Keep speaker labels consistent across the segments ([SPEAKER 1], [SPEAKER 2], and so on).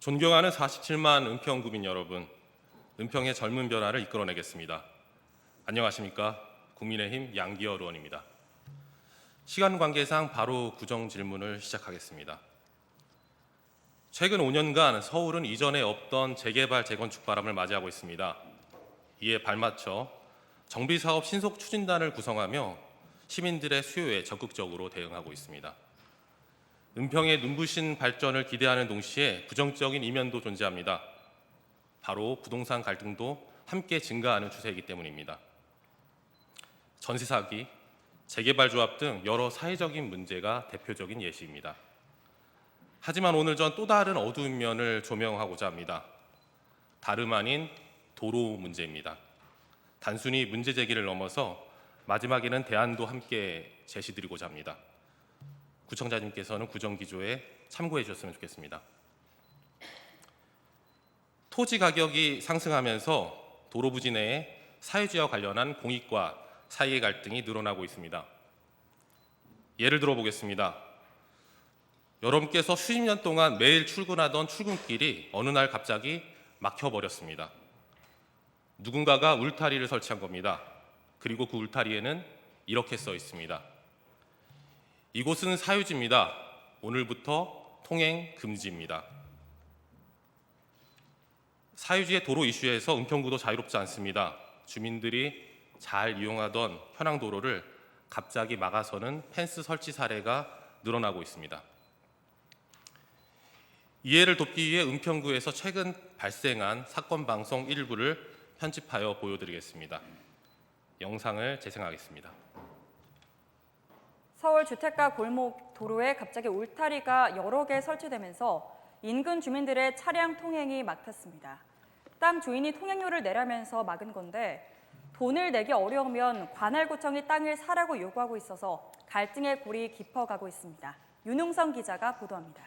[SPEAKER 1] 존경하는 47만 은평 구민 여러분, 은평의 젊은 변화를 이끌어내겠습니다. 안녕하십니까? 국민의힘 양기열 의원입니다. 시간 관계상 바로 구정 질문을 시작하겠습니다. 최근 5년간 서울은 이전에 없던 재개발 재건축 바람을 맞이하고 있습니다. 이에 발맞춰 정비 사업 신속 추진단을 구성하며 시민들의 수요에 적극적으로 대응하고 있습니다. 은평의 눈부신 발전을 기대하는 동시에 부정적인 이면도 존재합니다. 바로 부동산 갈등도 함께 증가하는 추세이기 때문입니다. 전세 사기, 재개발 조합 등 여러 사회적인 문제가 대표적인 예시입니다. 하지만 오늘 전 또 다른 어두운 면을 조명하고자 합니다. 다름 아닌 도로 문제입니다. 단순히 문제 제기를 넘어서 마지막에는 대안도 함께 제시드리고자 합니다. 구청장님께서는 구정 기조에 참고해 주셨으면 좋겠습니다. 토지 가격이 상승하면서 도로 부지 내에 사회주와 관련한 공익과 사이의 갈등이 늘어나고 있습니다. 예를 들어 보겠습니다. 여러분께서 수십 년 동안 매일 출근하던 출근길이 어느 날 갑자기 막혀 버렸습니다. 누군가가 울타리를 설치한 겁니다. 그리고 그 울타리에는 이렇게 써 있습니다. 이곳은 사유지입니다. 오늘부터 통행 금지입니다. 사유지의 도로 이슈에서 은평구도 자유롭지 않습니다. 주민들이 잘 이용하던 현황 도로를 갑자기 막아서는 펜스 설치 사례가 늘어나고 있습니다. 이해를 돕기 위해 은평구에서 최근 발생한 사건 방송 일부를 편집하여 보여드리겠습니다. 영상을 재생하겠습니다.
[SPEAKER 2] 서울 주택가 골목 도로에 갑자기 울타리가 여러 개 설치되면서 인근 주민들의 차량 통행이 막혔습니다. 땅 주인이 통행료를 내라면서 막은 건데 돈을 내기 어려우면 관할구청이 땅을 사라고 요구하고 있어서 갈등의 골이 깊어가고 있습니다. 윤웅성 기자가 보도합니다.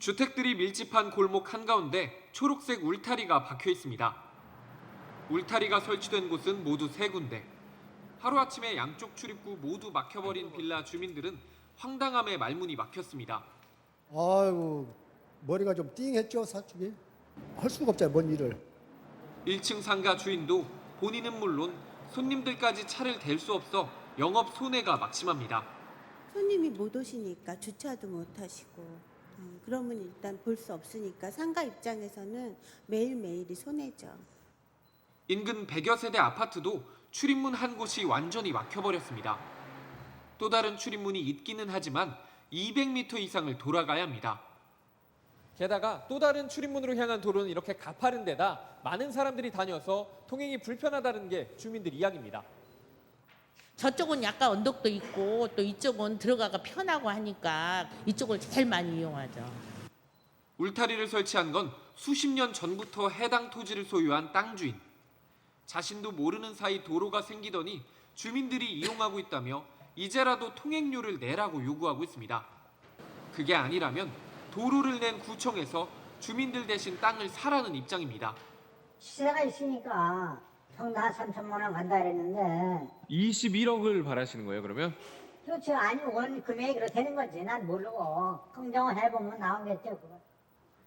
[SPEAKER 3] 주택들이 밀집한 골목 한가운데 초록색 울타리가 박혀 있습니다. 울타리가 설치된 곳은 모두 세 군데. 하루아침에 양쪽 출입구 모두 막혀버린 빌라 주민들은 황당함에 말문이 막혔습니다.
[SPEAKER 4] 아이고 머리가 좀 띵했죠 사측이 할 수가 없잖아요 뭔 일을
[SPEAKER 3] 1층 상가 주인도 본인은 물론 손님들까지 차를 댈 수 없어 영업 손해가 막심합니다.
[SPEAKER 5] 손님이 못 오시니까 주차도 못 하시고 음, 그러면 일단 볼 수 없으니까 상가 입장에서는 매일매일이 손해죠.
[SPEAKER 3] 인근 100여 세대 아파트도 출입문 한 곳이 완전히 막혀버렸습니다. 또 다른 출입문이 있기는 하지만 200m 이상을 돌아가야 합니다.
[SPEAKER 6] 게다가 또 다른 출입문으로 향한 도로는 이렇게 가파른 데다 많은 사람들이 다녀서 통행이 불편하다는 게 주민들 이야기입니다.
[SPEAKER 7] 저쪽은 약간 언덕도 있고 또 이쪽은 들어가가 편하고 하니까 이쪽을 제일 많이 이용하죠.
[SPEAKER 3] 울타리를 설치한 건 수십 년 전부터 해당 토지를 소유한 땅 주인. 자신도 모르는 사이 도로가 생기더니 주민들이 이용하고 있다며 이제라도 통행료를 내라고 요구하고 있습니다. 그게 아니라면 도로를 낸 구청에서 주민들 대신 땅을 사라는 입장입니다.
[SPEAKER 8] 시세가 있으니까 평당 3천만 원 간다 그랬는데
[SPEAKER 9] 21억을 바라시는 거예요, 그러면?
[SPEAKER 8] 그렇죠 아니 원 금액이 그렇게 되는 거지 난 모르고 흥정을 해보면 나오겠죠 그거.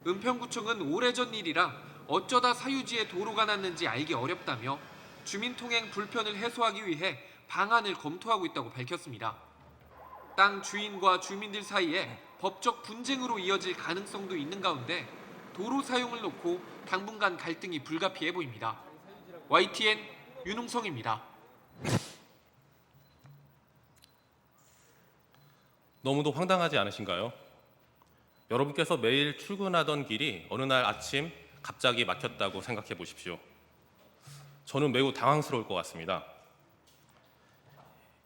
[SPEAKER 3] 은평구청은 오래전 일이라 어쩌다 사유지에 도로가 났는지 알기 어렵다며 주민 통행 불편을 해소하기 위해 방안을 검토하고 있다고 밝혔습니다. 땅 주인과 주민들 사이에 법적 분쟁으로 이어질 가능성도 있는 가운데 도로 사용을 놓고 당분간 갈등이 불가피해 보입니다. YTN 윤웅성입니다.
[SPEAKER 1] 너무도 황당하지 않으신가요? 여러분께서 매일 출근하던 길이 어느 날 아침 갑자기 막혔다고 생각해 보십시오. 저는 매우 당황스러울 것 같습니다.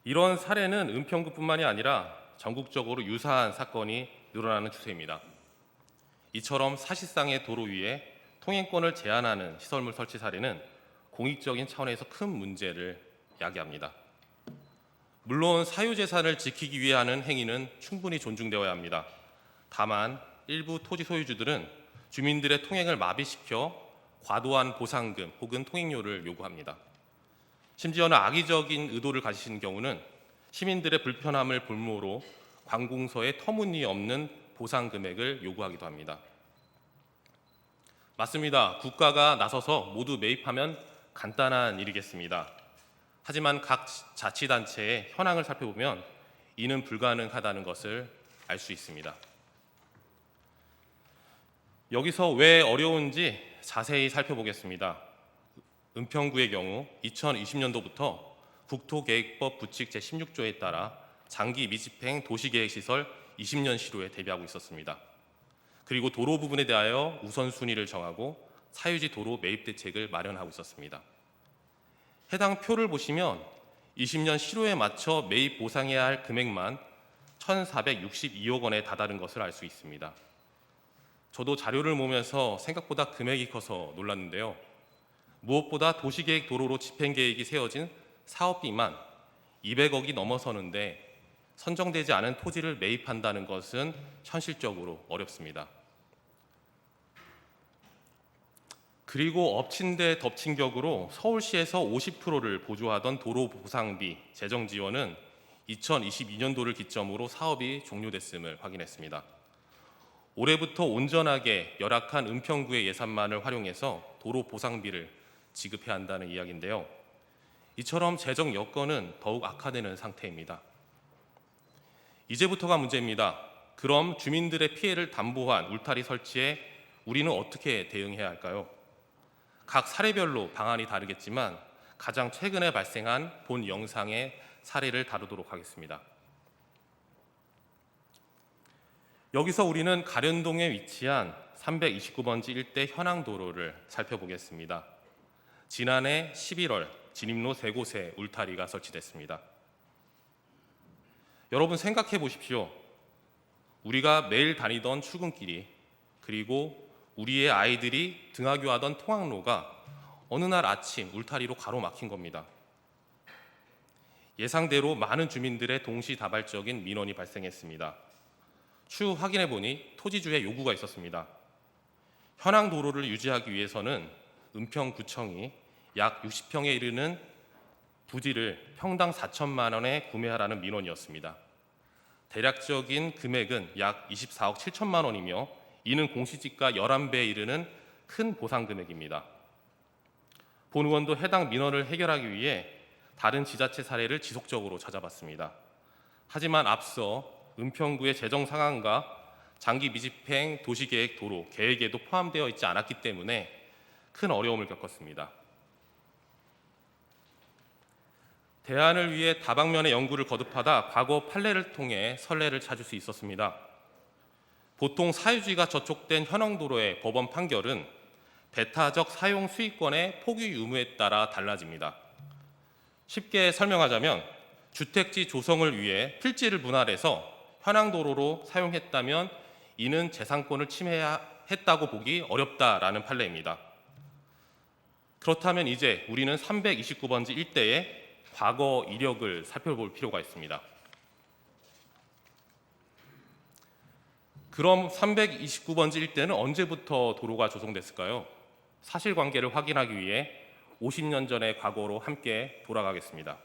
[SPEAKER 1] 이런 사례는 은평구뿐만이 아니라 전국적으로 유사한 사건이 늘어나는 추세입니다. 이처럼 사실상의 도로 위에 통행권을 제한하는 시설물 설치 사례는 공익적인 차원에서 큰 문제를 야기합니다. 물론 사유재산을 지키기 위해 하는 행위는 충분히 존중되어야 합니다. 다만 일부 토지 소유주들은 주민들의 통행을 마비시켜 과도한 보상금 혹은 통행료를 요구합니다. 심지어는 악의적인 의도를 가지신 경우는 시민들의 불편함을 볼모로 관공서에 터무니없는 보상 금액을 요구하기도 합니다. 맞습니다. 국가가 나서서 모두 매입하면 간단한 일이겠습니다. 하지만 각 자치단체의 현황을 살펴보면 이는 불가능하다는 것을 알 수 있습니다. 여기서 왜 어려운지 자세히 살펴보겠습니다. 은평구의 경우 2020년도부터 국토계획법 부칙 제16조에 따라 장기 미집행 도시계획시설 20년 시로에 대비하고 있었습니다. 그리고 도로 부분에 대하여 우선순위를 정하고 사유지 도로 매입 대책을 마련하고 있었습니다. 해당 표를 보시면 20년 시로에 맞춰 매입 보상해야 할 금액만 1,462억 원에 다다른 것을 알 수 있습니다. 저도 자료를 보면서 생각보다 금액이 커서 놀랐는데요. 무엇보다 도시계획 도로로 집행 계획이 세워진 사업비만 200억이 넘어서는데 선정되지 않은 토지를 매입한다는 것은 현실적으로 어렵습니다. 그리고 엎친 데 덮친 격으로 서울시에서 50%를 보조하던 도로 보상비 재정 지원은 2022년도를 기점으로 사업이 종료됐음을 확인했습니다. 올해부터 온전하게 열악한 은평구의 예산만을 활용해서 도로 보상비를 지급해야 한다는 이야기인데요. 이처럼 재정 여건은 더욱 악화되는 상태입니다. 이제부터가 문제입니다. 그럼 주민들의 피해를 담보한 울타리 설치에 우리는 어떻게 대응해야 할까요? 각 사례별로 방안이 다르겠지만 가장 최근에 발생한 본 영상의 사례를 다루도록 하겠습니다. 여기서 우리는 가련동에 위치한 329번지 일대 현황 도로를 살펴보겠습니다. 지난해 11월 진입로 세 곳에 울타리가 설치됐습니다. 여러분 생각해 보십시오. 우리가 매일 다니던 출근길이 그리고 우리의 아이들이 등하교하던 통학로가 어느 날 아침 울타리로 가로막힌 겁니다. 예상대로 많은 주민들의 동시다발적인 민원이 발생했습니다. 추후 확인해 보니 토지주의 요구가 있었습니다. 현황 도로를 유지하기 위해서는 은평구청이 약 60평에 이르는 부지를 평당 4천만 원에 구매하라는 민원이었습니다. 대략적인 금액은 약 24억 7천만 원이며 이는 공시지가 11배에 이르는 큰 보상 금액입니다. 본 의원도 해당 민원을 해결하기 위해 다른 지자체 사례를 지속적으로 찾아봤습니다. 하지만 앞서 은평구의 재정 상황과 장기 미집행 도시계획 도로 계획에도 포함되어 있지 않았기 때문에 큰 어려움을 겪었습니다. 대안을 위해 다방면의 연구를 거듭하다 과거 판례를 통해 선례를 찾을 수 있었습니다. 보통 사유지가 저촉된 현황 도로의 법원 판결은 배타적 사용 수익권의 포기 유무에 따라 달라집니다. 쉽게 설명하자면 주택지 조성을 위해 필지를 분할해서 현황도로로 사용했다면 이는 재산권을 침해했다고 보기 어렵다라는 판례입니다. 그렇다면 이제 우리는 329번지 일대의 과거 이력을 살펴볼 필요가 있습니다. 그럼 329번지 일대는 언제부터 도로가 조성됐을까요? 사실관계를 확인하기 위해 50년 전의 과거로 함께 돌아가겠습니다.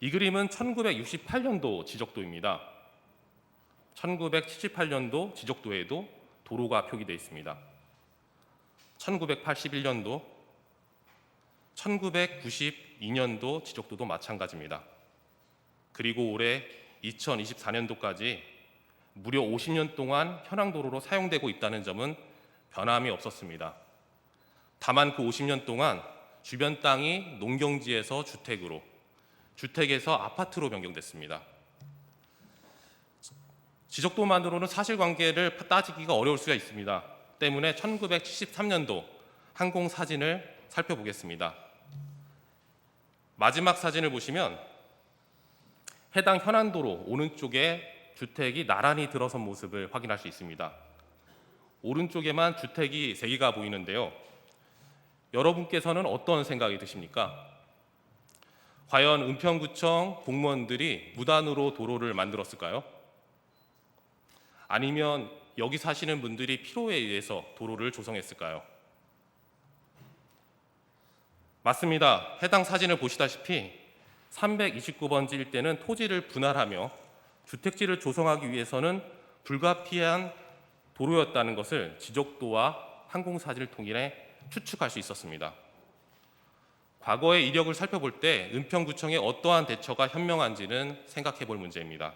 [SPEAKER 1] 이 그림은 1968년도 지적도입니다. 1978년도 지적도에도 도로가 표기되어 있습니다. 1981년도, 1992년도 지적도도 마찬가지입니다. 그리고 올해 2024년도까지 무려 50년 동안 현황도로로 사용되고 있다는 점은 변함이 없었습니다. 다만 그 50년 동안 주변 땅이 농경지에서 주택으로, 주택에서 아파트로 변경됐습니다. 지적도만으로는 사실관계를 따지기가 어려울 수가 있습니다. 때문에 1973년도 항공 사진을 살펴보겠습니다. 마지막 사진을 보시면 해당 현안도로 오른쪽에 주택이 나란히 들어선 모습을 확인할 수 있습니다. 오른쪽에만 주택이 세 개가 보이는데요. 여러분께서는 어떤 생각이 드십니까? 과연 은평구청 공무원들이 무단으로 도로를 만들었을까요? 아니면 여기 사시는 분들이 필요에 의해서 도로를 조성했을까요? 맞습니다. 해당 사진을 보시다시피 329번지 일대는 토지를 분할하며 주택지를 조성하기 위해서는 불가피한 도로였다는 것을 지적도와 항공사진을 통해 추측할 수 있었습니다. 과거의 이력을 살펴볼 때 은평구청의 어떠한 대처가 현명한지는 생각해 볼 문제입니다.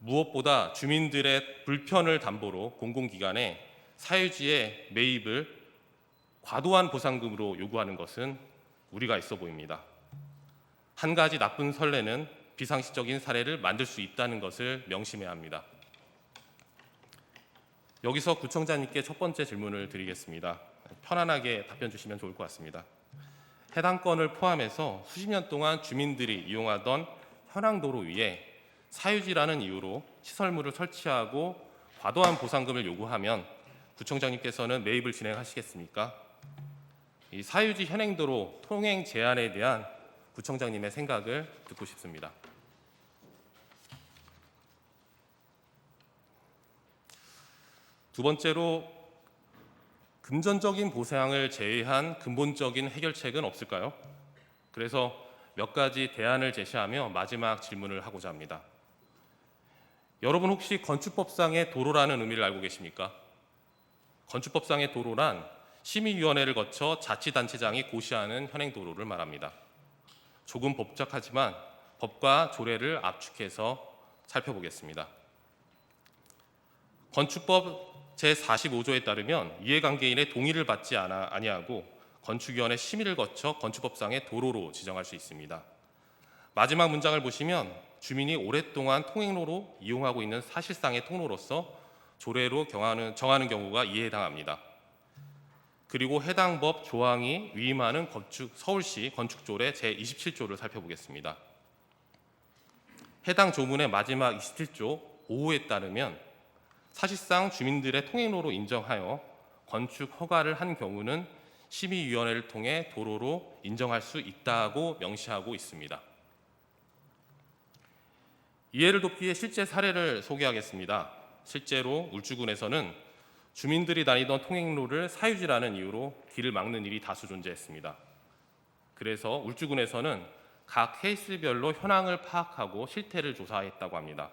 [SPEAKER 1] 무엇보다 주민들의 불편을 담보로 공공기관에 사유지의 매입을 과도한 보상금으로 요구하는 것은 우리가 있어 보입니다. 한 가지 나쁜 선례는 비상시적인 사례를 만들 수 있다는 것을 명심해야 합니다. 여기서 구청장님께 첫 번째 질문을 드리겠습니다. 편안하게 답변 주시면 좋을 것 같습니다. 해당 건을 포함해서 수십 년 동안 주민들이 이용하던 현황도로 위에 사유지라는 이유로 시설물을 설치하고 과도한 보상금을 요구하면 구청장님께서는 매입을 진행하시겠습니까? 이 사유지 현행도로 통행 제한에 대한 구청장님의 생각을 듣고 싶습니다. 두 번째로 금전적인 보상을 제외한 근본적인 해결책은 없을까요? 그래서 몇 가지 대안을 제시하며 마지막 질문을 하고자 합니다. 여러분 혹시 건축법상의 도로라는 의미를 알고 계십니까? 건축법상의 도로란 심의위원회를 거쳐 자치단체장이 고시하는 현행도로를 말합니다. 조금 복잡하지만 법과 조례를 압축해서 살펴보겠습니다. 건축법 제45조에 따르면 이해관계인의 동의를 받지 않아 아니하고 건축위원회 심의를 거쳐 건축법상의 도로로 지정할 수 있습니다. 마지막 문장을 보시면 주민이 오랫동안 통행로로 이용하고 있는 사실상의 통로로서 조례로 경하는, 정하는 경우가 이해에 해당합니다. 그리고 해당 법 조항이 위임하는 건축, 서울시 건축조례 제27조를 살펴보겠습니다. 해당 조문의 마지막 27조 5호에 따르면 사실상 주민들의 통행로로 인정하여 건축 허가를 한 경우는 심의위원회를 통해 도로로 인정할 수 있다고 명시하고 있습니다. 이해를 돕기 위해 실제 사례를 소개하겠습니다. 실제로 울주군에서는 주민들이 다니던 통행로를 사유지라는 이유로 길을 막는 일이 다수 존재했습니다. 그래서 울주군에서는 각 케이스별로 현황을 파악하고 실태를 조사했다고 합니다.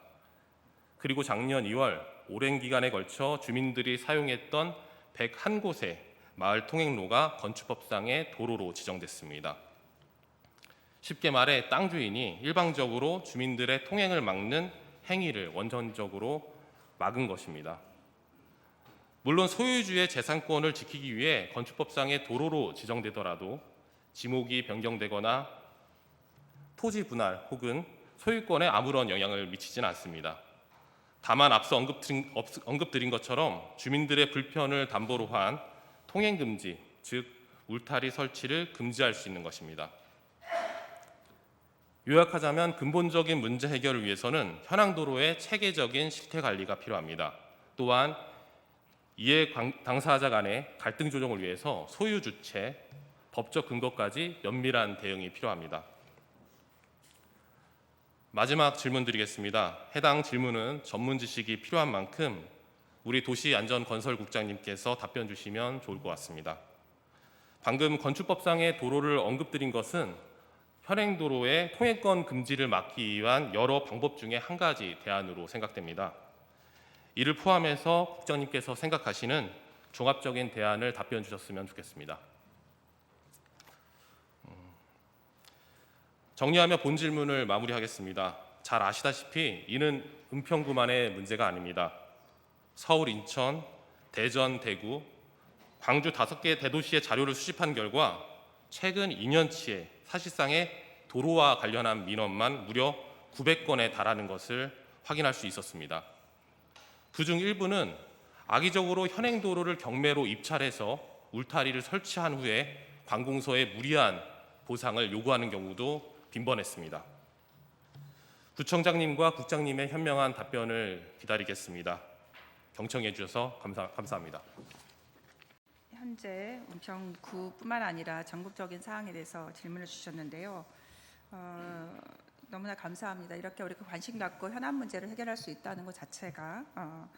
[SPEAKER 1] 그리고 작년 2월 오랜 기간에 걸쳐 주민들이 사용했던 101곳의 마을 통행로가 건축법상의 도로로 지정됐습니다. 쉽게 말해 땅 주인이 일방적으로 주민들의 통행을 막는 행위를 원천적으로 막은 것입니다. 물론 소유주의 재산권을 지키기 위해 건축법상의 도로로 지정되더라도 지목이 변경되거나 토지 분할 혹은 소유권에 아무런 영향을 미치지는 않습니다. 다만 앞서 언급드린, 언급드린 것처럼 주민들의 불편을 담보로 한 통행 금지, 즉 울타리 설치를 금지할 수 있는 것입니다. 요약하자면 근본적인 문제 해결을 위해서는 현황 도로의 체계적인 실태 관리가 필요합니다. 또한 이해 당사자 간의 갈등 조정을 위해서 소유 주체, 법적 근거까지 면밀한 대응이 필요합니다. 마지막 질문 드리겠습니다. 해당 질문은 전문 지식이 필요한 만큼 우리 도시안전건설국장님께서 답변 주시면 좋을 것 같습니다. 방금 건축법상의 도로를 언급드린 것은 현행 도로의 통행권 금지를 막기 위한 여러 방법 중에 한 가지 대안으로 생각됩니다. 이를 포함해서 국장님께서 생각하시는 종합적인 대안을 답변 주셨으면 좋겠습니다. 정리하며 본 질문을 마무리하겠습니다. 잘 아시다시피 이는 은평구만의 문제가 아닙니다. 서울, 인천, 대전, 대구, 광주 다섯 개 대도시의 자료를 수집한 결과 최근 2년치의 사실상의 도로와 관련한 민원만 무려 900건에 달하는 것을 확인할 수 있었습니다. 그중 일부는 악의적으로 현행 도로를 경매로 입찰해서 울타리를 설치한 후에 관공서에 무리한 보상을 요구하는 경우도 빈번했습니다. 구청장님과 국장님의 현명한 답변을 기다리겠습니다. 경청해 주셔서 감사, 감사합니다.
[SPEAKER 10] 현재 은평구뿐만 아니라 전국적인 사항에 대해서 질문을 주셨는데요. 어, 너무나 감사합니다. 이렇게 우리가 관심 갖고 현안 문제를 해결할 수 있다는 것 자체가 어,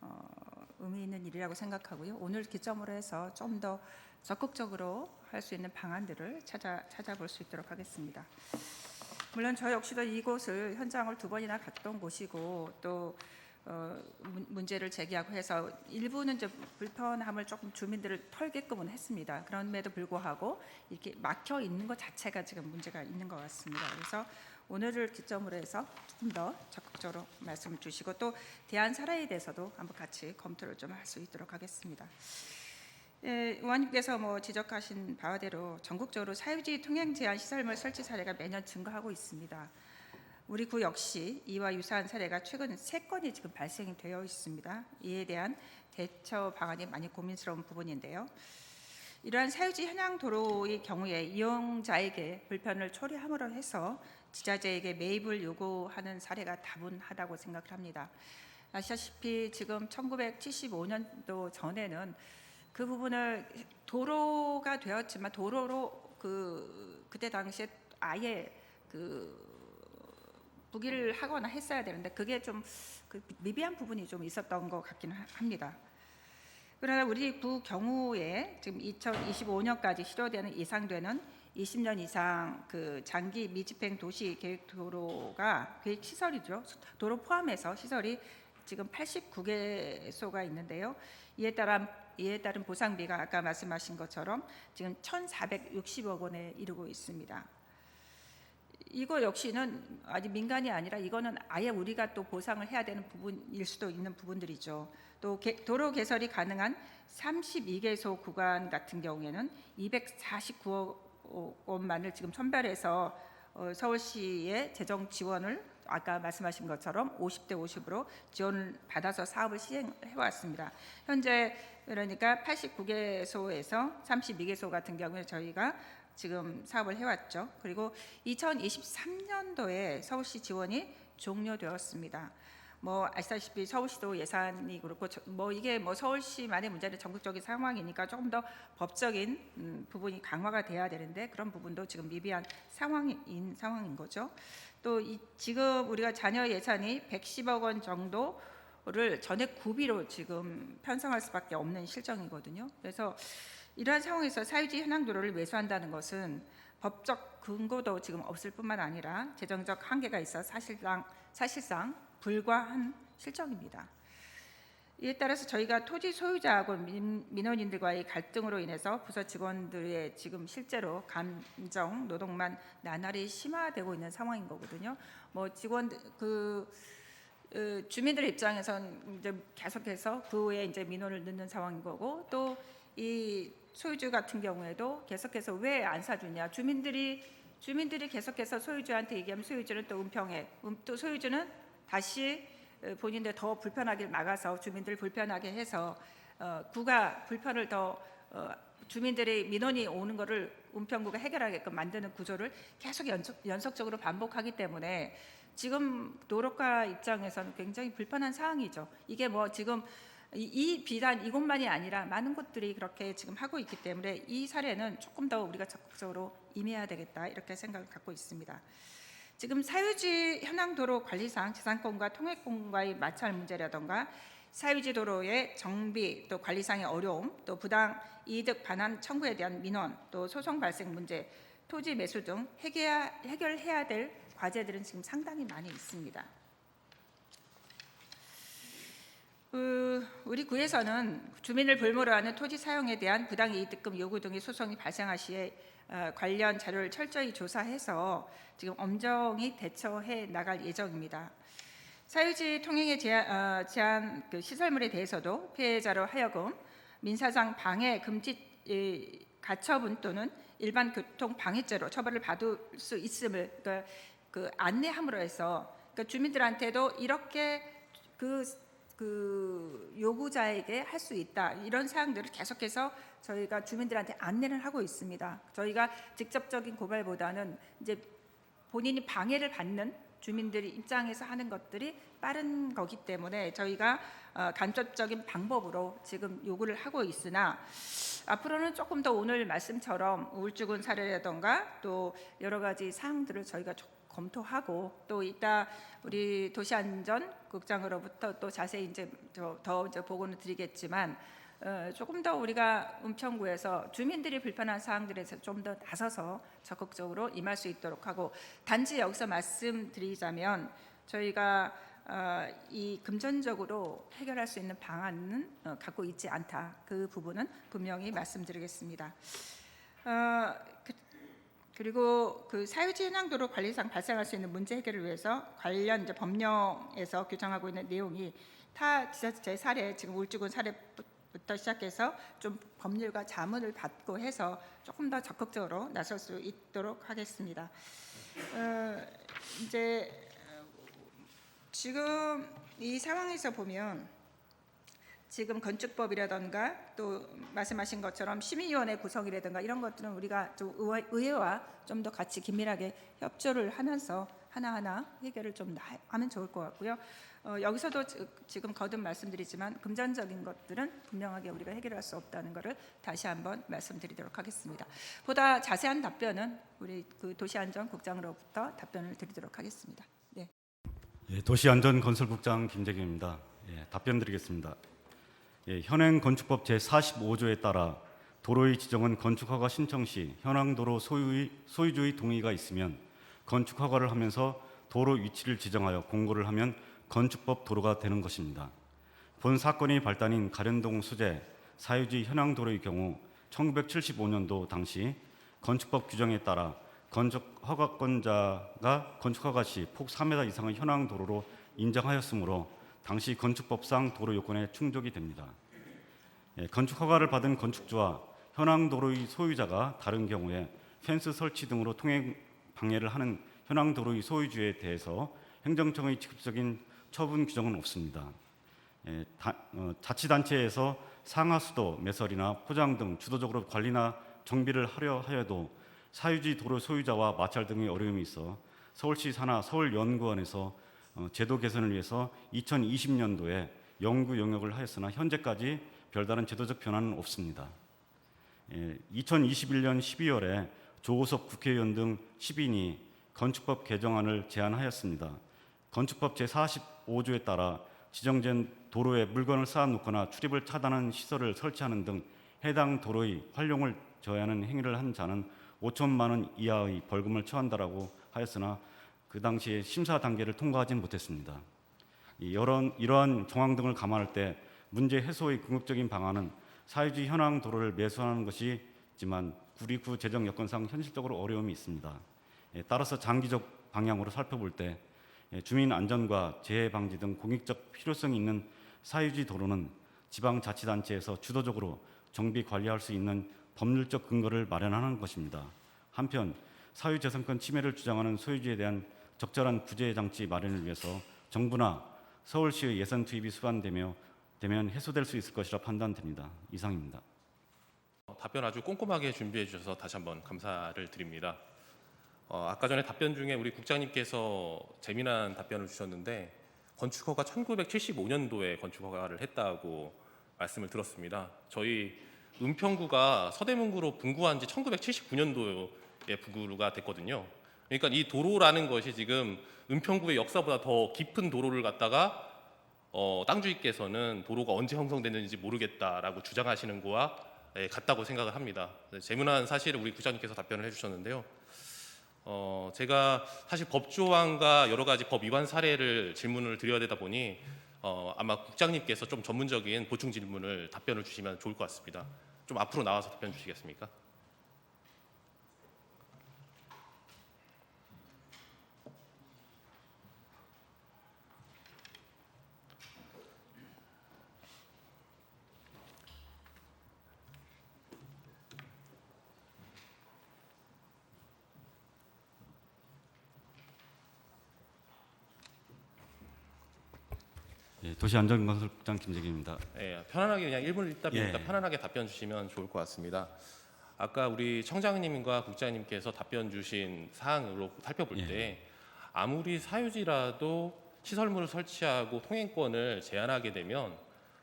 [SPEAKER 10] 어, 의미 있는 일이라고 생각하고요. 오늘 기점으로 해서 좀 더 적극적으로 할 수 있는 방안들을 찾아 찾아볼 수 있도록 하겠습니다. 물론 저 역시도 이곳을 현장을 두 번이나 갔던 곳이고 또 어, 문- 문제를 제기하고 해서 일부는 이제 불편함을 조금 주민들을 털게끔은 했습니다. 그럼에도 불구하고 이렇게 막혀 있는 것 자체가 지금 문제가 있는 것 같습니다. 그래서 오늘을 기점으로 해서 조금 더 적극적으로 말씀을 주시고 또 대안 사례에 대해서도 한번 같이 검토를 좀 할 수 있도록 하겠습니다. 예, 의원님께서 뭐 지적하신 바와대로 전국적으로 사유지 통행 제한 시설물 설치 사례가 매년 증가하고 있습니다. 우리 구 역시 이와 유사한 사례가 최근 세 건이 지금 발생이 되어 있습니다. 이에 대한 대처 방안이 많이 고민스러운 부분인데요. 이러한 사유지 현황 도로의 경우에 이용자에게 불편을 초래함으로 해서 지자체에게 매입을 요구하는 사례가 다분하다고 생각을 합니다. 아시다시피 지금 1975년도 전에는 그 부분을 도로가 되었지만 도로로 그 그때 당시에 아예 그 부기를 하거나 했어야 되는데 그게 좀 그 미비한 부분이 좀 있었던 것 같기는 하- 합니다. 그러나 우리 구 경우에 지금 2025년까지 실효되는 예상되는 20년 이상 그 장기 미집행 도시 계획 도로가 계획 시설이죠. 도로 포함해서 시설이 지금 89개소가 있는데요. 이에 따른 이에 따른 보상비가 아까 말씀하신 것처럼 지금 1,460억 원에 이르고 있습니다. 이거 역시는 아직 민간이 아니라 이거는 아예 우리가 또 보상을 해야 되는 부분일 수도 있는 부분들이죠. 또 개- 도로 개설이 가능한 32개소 구간 같은 경우에는 249억 원만을 지금 선별해서 어, 서울시의 재정 지원을 아까 말씀하신 것처럼 50대 50으로 지원을 받아서 사업을 시행해 왔습니다. 현재 그러니까 89개소에서 32개소 같은 경우에 저희가 지금 사업을 해왔죠. 그리고 2023년도에 서울시 지원이 종료되었습니다. 뭐 아시다시피 서울시도 예산이 그렇고 저- 뭐 이게 뭐 서울시만의 문제는 전국적인 상황이니까 조금 더 법적인 음, 부분이 강화가 돼야 되는데 그런 부분도 지금 미비한 상황인 상황인 거죠. 또 이, 지금 우리가 자녀 예산이 110억 원 정도 를 전액 구비로 지금 편성할 수밖에 없는 실정이거든요. 그래서 이러한 상황에서 사유지 현황 도로를 매수한다는 것은 법적 근거도 지금 없을 뿐만 아니라 재정적 한계가 있어 사실상 사실상 불과한 실정입니다. 이에 따라서 저희가 토지 소유자하고 민, 민원인들과의 갈등으로 인해서 부서 직원들의 지금 실제로 감정 노동만 나날이 심화되고 있는 상황인 거거든요. 뭐 직원 그 어, 주민들의 입장에선 이제 계속해서 그 후에 이제 민원을 넣는 상황인 거고 또 이 소유주 같은 경우에도 계속해서 왜 안 사주냐 주민들이 주민들이 계속해서 소유주한테 얘기하면 소유주는 또 은평해 음, 또 소유주는 다시 어, 본인들 더 불편하게 막아서 주민들 불편하게 해서 어, 구가 불편을 더 어, 주민들의 민원이 오는 거를 은평구가 해결하게끔 만드는 구조를 계속 연속, 연속적으로 반복하기 때문에 지금 도로가 입장에서는 굉장히 불편한 상황이죠. 이게 뭐 지금 이, 이 비단 이곳만이 아니라 많은 곳들이 그렇게 지금 하고 있기 때문에 이 사례는 조금 더 우리가 적극적으로 임해야 되겠다 이렇게 생각을 갖고 있습니다. 지금 사유지 현황 도로 관리상 재산권과 통행권과의 마찰 문제라던가 사유지 도로의 정비 또 관리상의 어려움 또 부당 이득 반환 청구에 대한 민원 또 소송 발생 문제 토지 매수 등 해결해야 될 과제들은 지금 상당히 많이 있습니다. 그 우리 구에서는 주민을 볼모로 하는 토지 사용에 대한 부당 이득금 요구 등의 소송이 발생할 시에 어, 관련 자료를 철저히 조사해서 지금 엄정히 대처해 나갈 예정입니다. 사유지 통행에 제한, 어, 제한 그 시설물에 대해서도 피해자로 하여금 민사상 방해 금지 이, 가처분 또는 일반 교통 방해죄로 처벌을 받을 수 있음을 그, 그 안내함으로 해서 그 주민들한테도 이렇게 그, 그 요구자에게 할 수 있다 이런 사항들을 계속해서 저희가 주민들한테 안내를 하고 있습니다. 저희가 직접적인 고발보다는 이제 본인이 방해를 받는 주민들이 입장에서 하는 것들이 빠른 거기 때문에 저희가 어, 간접적인 방법으로 지금 요구를 하고 있으나 앞으로는 조금 더 오늘 말씀처럼 우울증은 사례라던가 또 여러 가지 사항들을 저희가 조- 검토하고 또 이따 우리 도시안전 국장으로부터 또 자세히 이제 저- 더 이제 보고는 드리겠지만 어, 조금 더 우리가 은평구에서 주민들이 불편한 사항들에서 좀 더 나서서 적극적으로 임할 수 있도록 하고 단지 여기서 말씀드리자면 저희가 어, 이 금전적으로 해결할 수 있는 방안은 어, 갖고 있지 않다. 그 부분은 분명히 말씀드리겠습니다. 어, 그, 그리고 그 사유지 현황도로 관리상 발생할 수 있는 문제 해결을 위해서 관련 이제 법령에서 규정하고 있는 내용이 타 지자체 사례 지금 울주군 사례부터 시작해서 좀 법률과 자문을 받고 해서 조금 더 적극적으로 나설 수 있도록 하겠습니다. 어, 이제 어, 지금 이 상황에서 보면 지금 건축법이라던가 또 말씀하신 것처럼 심의위원회 구성이라든가 이런 것들은 우리가 좀 의회- 의회와 좀 더 같이 긴밀하게 협조를 하면서 하나하나 해결을 좀 나- 하면 좋을 것 같고요. 어, 여기서도 지- 지금 거듭 말씀드리지만 금전적인 것들은 분명하게 우리가 해결할 수 없다는 것을 다시 한번 말씀드리도록 하겠습니다. 보다 자세한 답변은 우리 그 도시안전국장으로부터 답변을 드리도록 하겠습니다. 네.
[SPEAKER 11] 예, 도시안전건설국장 김재경입니다. 예, 답변 드리겠습니다. 예, 현행 건축법 제 45조에 따라 도로의 지정은 건축 허가 신청 시 현황 도로 소유의, 소유주의 동의가 있으면 건축 허가를 하면서 도로 위치를 지정하여 공고를 하면 건축법 도로가 되는 것입니다. 본 사건이 발단인 가련동 수재 사유지 현황 도로의 경우 1975년도 당시 건축법 규정에 따라 건축 허가권자가 건축 허가 시 폭 3m 이상의 현황 도로로 인정하였으므로 당시 건축법상 도로 요건에 충족이 됩니다. 예, 건축 허가를 받은 건축주와 현황 도로의 소유자가 다른 경우에 펜스 설치 등으로 통행 방해를 하는 현황 도로의 소유주에 대해서 행정청의 직접적인 처분 규정은 없습니다. 예, 다- 어, 자치단체에서 상하수도, 매설이나 포장 등 주도적으로 관리나 정비를 하려 하여도 사유지 도로 소유자와 마찰 등의 어려움이 있어 서울시 산하 서울연구원에서 어, 제도 개선을 위해서 2020년도에 연구 용역을 하였으나 현재까지 별다른 제도적 변화는 없습니다. 예, 2021년 12월에 조호섭 국회의원 등 10인이 건축법 개정안을 제안하였습니다. 건축법 제45조에 따라 지정된 도로에 물건을 쌓아놓거나 출입을 차단하는 시설을 설치하는 등 해당 도로의 활용을 저해하는 행위를 한 자는 5천만 원 이하의 벌금을 처한다라고 하였으나 그 당시에 심사 단계를 통과하지 못했습니다. 이 이런 이러한 정황 등을 감안할 때 문제 해소의 궁극적인 방안은 사유지 현황 도로를 매수하는 것이지만 구리구 재정 여건상 현실적으로 어려움이 있습니다. 예, 따라서 장기적 방향으로 살펴볼 때 예, 주민 안전과 재해 방지 등 공익적 필요성이 있는 사유지 도로는 지방 자치단체에서 주도적으로 정비 관리할 수 있는 법률적 근거를 마련하는 것입니다. 한편 사유재산권 침해를 주장하는 소유주에 대한 적절한 구제 장치 마련을 위해서 정부나 서울시의 예산 투입이 수반되며 되면 해소될 수 있을 것이라 판단됩니다. 이상입니다.
[SPEAKER 1] 어, 답변 아주 꼼꼼하게 준비해 주셔서 다시 한번 감사를 드립니다. 어, 아까 전에 답변 중에 우리 국장님께서 재미난 답변을 주셨는데 건축허가 1975년도에 건축허가를 했다고 말씀을 들었습니다. 저희 은평구가 서대문구로 분구한 지 1979년도에 분구가 됐거든요. 그러니까 이 도로라는 것이 지금 은평구의 역사보다 더 깊은 도로를 갖다가 어, 땅주인께서는 도로가 언제 형성됐는지 모르겠다라고 주장하시는 거와 예, 같다고 생각을 합니다. 네, 재문한 사실을 우리 구장님께서 답변을 해주셨는데요. 어, 제가 사실 법조항과 여러 가지 법 위반 사례를 질문을 드려야 되다 보니 어, 아마 국장님께서 좀 전문적인 보충 질문을 답변을 주시면 좋을 것 같습니다. 좀 앞으로 나와서 답변 주시겠습니까?
[SPEAKER 11] 예, 도시안전건설국장 김재기입니다.
[SPEAKER 1] 예, 편안하게 그냥 1분 있다 보니까
[SPEAKER 11] 예.
[SPEAKER 1] 편안하게 답변 주시면 좋을 것 같습니다. 아까 우리 청장님과 국장님께서 답변 주신 사항으로 살펴볼
[SPEAKER 11] 예.
[SPEAKER 1] 때 아무리 사유지라도 시설물을 설치하고 통행권을 제한하게 되면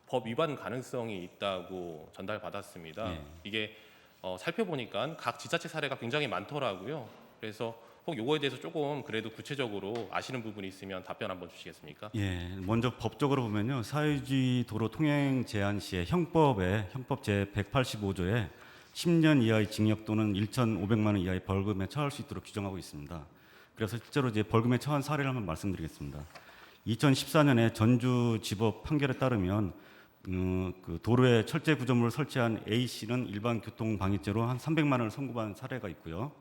[SPEAKER 1] 법 위반 가능성이 있다고 전달받았습니다.
[SPEAKER 11] 예.
[SPEAKER 1] 이게 어, 살펴보니까 각 지자체 사례가 굉장히 많더라고요. 그래서 혹 요거에 대해서 조금 그래도 구체적으로 아시는 부분이 있으면 답변 한번 주시겠습니까?
[SPEAKER 11] 예, 먼저 법적으로 보면요. 사유지 도로 통행 제한 시에 형법에 형법 제 185조에 10년 이하의 징역 또는 1,500만 원 이하의 벌금에 처할 수 있도록 규정하고 있습니다. 그래서 실제로 이제 벌금에 처한 사례를 한번 말씀드리겠습니다. 2014년에 전주지법 판결에 따르면 음, 그 도로에 철제 구조물을 설치한 A 씨는 일반 교통 방해죄로 한 300만 원을 선고받은 사례가 있고요.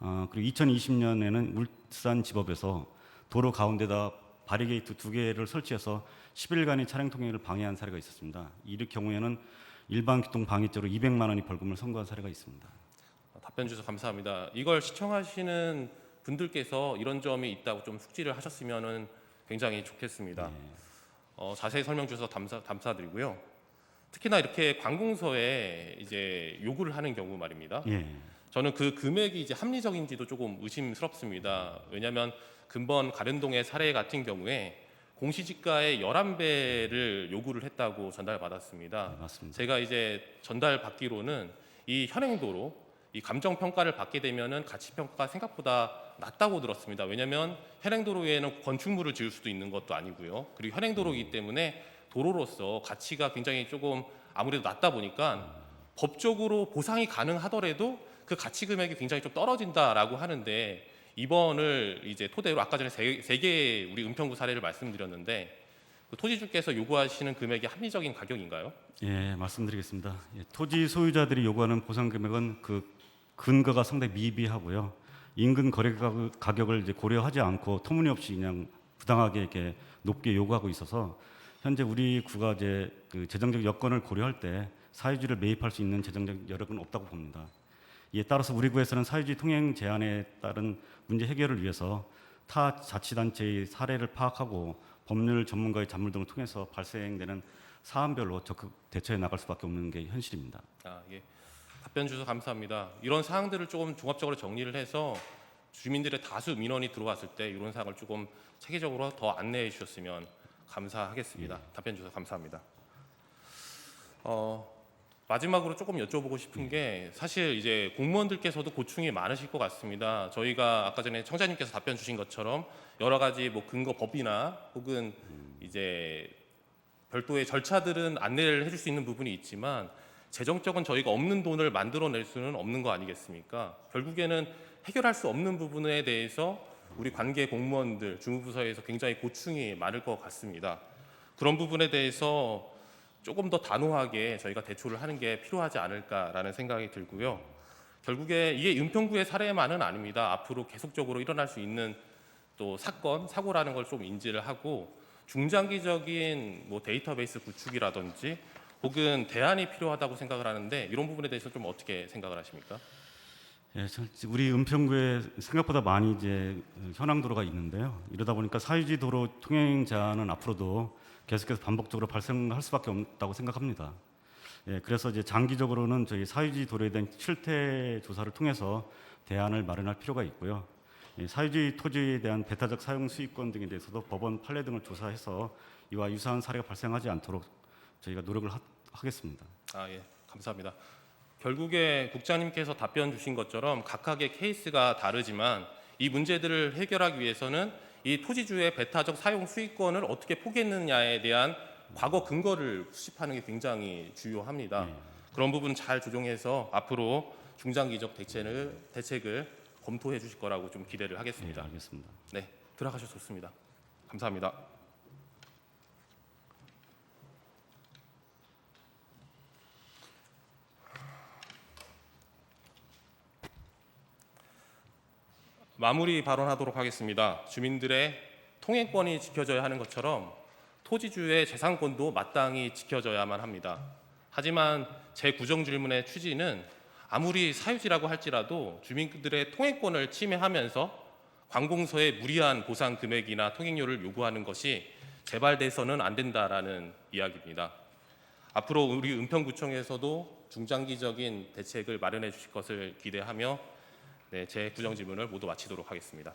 [SPEAKER 11] 어, 그리고 2020년에는 울산지법에서 도로 가운데다 바리게이트 두 개를 설치해서 10일간의 차량 통행을 방해한 사례가 있었습니다. 이 경우에는 일반 교통 방해죄로 200만 원이 벌금을 선고한 사례가 있습니다.
[SPEAKER 1] 아, 답변 주셔서 감사합니다. 이걸 시청하시는 분들께서 이런 점이 있다고 좀 숙지를 하셨으면 굉장히 좋겠습니다. 어, 자세히 설명 주셔서 감사, 감사드리고요. 특히나 이렇게 관공서에 이제 요구를 하는 경우 말입니다.
[SPEAKER 11] 예.
[SPEAKER 1] 저는 그 금액이 이제 합리적인지도 조금 의심스럽습니다. 왜냐하면 근본 가련동의 사례 같은 경우에 공시지가의 11배를 요구를 했다고 전달받았습니다.
[SPEAKER 11] 네, 맞습니다.
[SPEAKER 1] 제가 이제 전달받기로는 이 현행도로 이 감정 평가를 받게 되면은 가치 평가가 생각보다 낮다고 들었습니다. 왜냐하면 현행도로에는 건축물을 지을 수도 있는 것도 아니고요. 그리고 현행도로이기 때문에 도로로서 가치가 굉장히 조금 아무래도 낮다 보니까 법적으로 보상이 가능하더라도 그 가치 금액이 굉장히 좀 떨어진다라고 하는데 이번을 이제 토대로 아까 전에 세, 세 개의 우리 은평구 사례를 말씀드렸는데 그 토지주께서 요구하시는 금액이 합리적인 가격인가요?
[SPEAKER 11] 예, 말씀드리겠습니다. 예, 토지 소유자들이 요구하는 보상 금액은 그 근거가 상당히 미비하고요. 인근 거래 가격- 가격을 이제 고려하지 않고 터무니없이 그냥 부당하게 이렇게 높게 요구하고 있어서 현재 우리 구가 이제 그 재정적 여건을 고려할 때 사유지를 매입할 수 있는 재정적 여력은 없다고 봅니다. 이에 따라서 우리 구에서는 사유지 통행 제한에 따른 문제 해결을 위해서 타 자치단체의 사례를 파악하고 법률 전문가의 잔물 등을 통해서 발생되는 사안별로 적극 대처해 나갈 수밖에 없는 게 현실입니다.
[SPEAKER 1] 아, 예. 답변 주셔서 감사합니다. 이런 사항들을 조금 종합적으로 정리를 해서 주민들의 다수 민원이 들어왔을 때 이런 사항을 조금 체계적으로 더 안내해 주셨으면 감사하겠습니다. 답변 주셔서 감사합니다. 어, 마지막으로 조금 여쭤보고 싶은 게 사실 이제 공무원들께서도 고충이 많으실 것 같습니다. 저희가 아까 전에 청자님께서 답변 주신 것처럼 여러 가지 뭐 근거 법이나 혹은 이제 별도의 절차들은 안내를 해줄 수 있는 부분이 있지만 재정적인 저희가 없는 돈을 만들어낼 수는 없는 거 아니겠습니까? 결국에는 해결할 수 없는 부분에 대해서 우리 관계 공무원들 주무부서에서 굉장히 고충이 많을 것 같습니다. 그런 부분에 대해서 조금 더 단호하게 저희가 대처를 하는 게 필요하지 않을까라는 생각이 들고요. 결국에 이게 은평구의 사례만은 아닙니다. 앞으로 계속적으로 일어날 수 있는 또 사건, 사고라는 걸 좀 인지를 하고 중장기적인 뭐 데이터베이스 구축이라든지 혹은 대안이 필요하다고 생각을 하는데 이런 부분에 대해서 좀 어떻게 생각을 하십니까?
[SPEAKER 11] 예, 저- 우리 은평구에 생각보다 많이 이제 현황 도로가 있는데요. 이러다 보니까 사유지 도로 통행 제한은 앞으로도 계속해서 반복적으로 발생할 수밖에 없다고 생각합니다. 예, 그래서 이제 장기적으로는 저희 사유지 도로에 대한 실태 조사를 통해서 대안을 마련할 필요가 있고요. 예, 사유지 토지에 대한 배타적 사용 수익권 등에 대해서도 법원 판례 등을 조사해서 이와 유사한 사례가 발생하지 않도록 저희가 노력을 하, 하겠습니다.
[SPEAKER 1] 아, 예. 감사합니다. 결국에 국장님께서 답변 주신 것처럼 각각의 케이스가 다르지만 이 문제들을 해결하기 위해서는 이 토지주의 배타적 사용 수익권을 어떻게 포기했느냐에 대한 과거 근거를 수집하는 게 굉장히 주요합니다. 그런 부분 잘 조정해서 앞으로 중장기적 대책을 대책을 검토해 주실 거라고 좀 기대를
[SPEAKER 11] 예,
[SPEAKER 1] 하겠습니다.
[SPEAKER 11] 알겠습니다.
[SPEAKER 1] 네, 들어가셔서 좋습니다. 감사합니다. 마무리 발언하도록 하겠습니다. 주민들의 통행권이 지켜져야 하는 것처럼 토지주의 재산권도 마땅히 지켜져야만 합니다. 하지만 제 구정 질문의 취지는 아무리 사유지라고 할지라도 주민들의 통행권을 침해하면서 관공서에 무리한 보상 금액이나 통행료를 요구하는 것이 재발돼서는 안 된다라는 이야기입니다. 앞으로 우리 은평구청에서도 중장기적인 대책을 마련해 주실 것을 기대하며 네, 제 구정 질문을 모두 마치도록 하겠습니다.